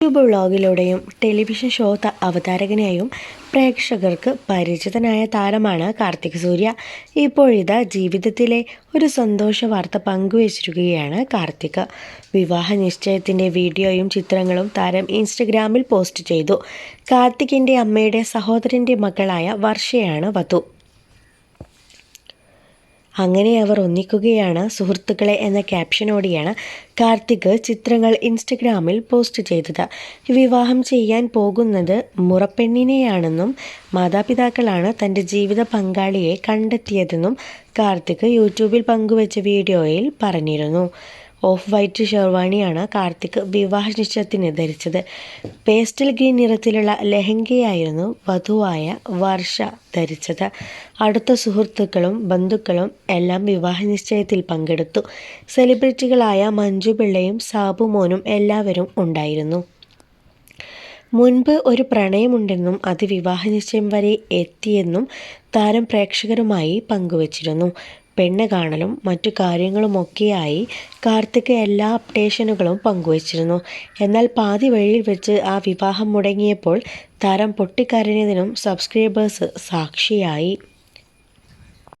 YouTube വ്ളോഗിലൂടെയും television show അവതാരകനെയും പ്രേക്ഷകർക്ക് പരിചിതനായ താരമാണ് കാർത്തിക് സൂര്യ. ഇപ്പോഴിതാ ജീവിതത്തിലെ ഒരു സന്തോഷ വാർത്ത പങ്കുവച്ചിരിക്കുകയാണ് കാർത്തിക്. വിവാഹ നിശ്ചയത്തിന്റെ വീഡിയോയും ചിത്രങ്ങളും താരം ഇൻസ്റ്റഗ്രാമിൽ പോസ്റ്റ് ചെയ്തു. കാർത്തികിന്റെ അമ്മയുടെ സഹോദരന്റെ മകളായ വർഷയാണ് വധു. അങ്ങനെ അവർ ഒന്നിക്കുകയാണ്. സുഹൃത്തുക്കളെ എന്ന ക്യാപ്ഷനോടെയാണ് കാർത്തിക് ചിത്രങ്ങൾ ഇൻസ്റ്റഗ്രാമിൽ പോസ്റ്റ് ചെയ്തത്. വിവാഹം ചെയ്യാൻ പോകുന്നത് മുറപ്പെണ്ണിനെയാണെന്നും മാതാപിതാക്കളാണ് തന്റെ ജീവിത പങ്കാളിയെ കണ്ടെത്തിയതെന്നും കാർത്തിക് യൂട്യൂബിൽ പങ്കുവച്ച വീഡിയോയിൽ പറഞ്ഞിരുന്നു. ഓഫ് വൈറ്റ് ഷെർവാണിയാണ് കാർത്തിക് വിവാഹ നിശ്ചയത്തിന് ധരിച്ചത്. പേസ്റ്റൽ ഗ്രീൻ നിറത്തിലുള്ള ലെഹങ്കയായിരുന്നു വധുവായ വർഷ ധരിച്ചത്. അടുത്ത സുഹൃത്തുക്കളും ബന്ധുക്കളും എല്ലാം വിവാഹ നിശ്ചയത്തിൽ പങ്കെടുത്തു. സെലിബ്രിറ്റികളായ മഞ്ജു പിള്ളയും സാബു മോനും എല്ലാവരും ഉണ്ടായിരുന്നു. മുൻപ് ഒരു പ്രണയമുണ്ടെന്നും അത് വിവാഹ നിശ്ചയം വരെ എത്തിയെന്നും താരം പ്രേക്ഷകരുമായി പങ്കുവച്ചിരുന്നു. പെണ്ണ് കാണലും മറ്റു കാര്യങ്ങളുമൊക്കെയായി കാർത്തിക് എല്ലാ അപ്ഡേഷനുകളും പങ്കുവച്ചിരുന്നു. എന്നാൽ പാതി വഴിയിൽ വെച്ച് ആ വിവാഹം മുടങ്ങിയപ്പോൾ താരം പൊട്ടിക്കരഞ്ഞതിനും സബ്സ്ക്രൈബേഴ്സ് സാക്ഷിയായി.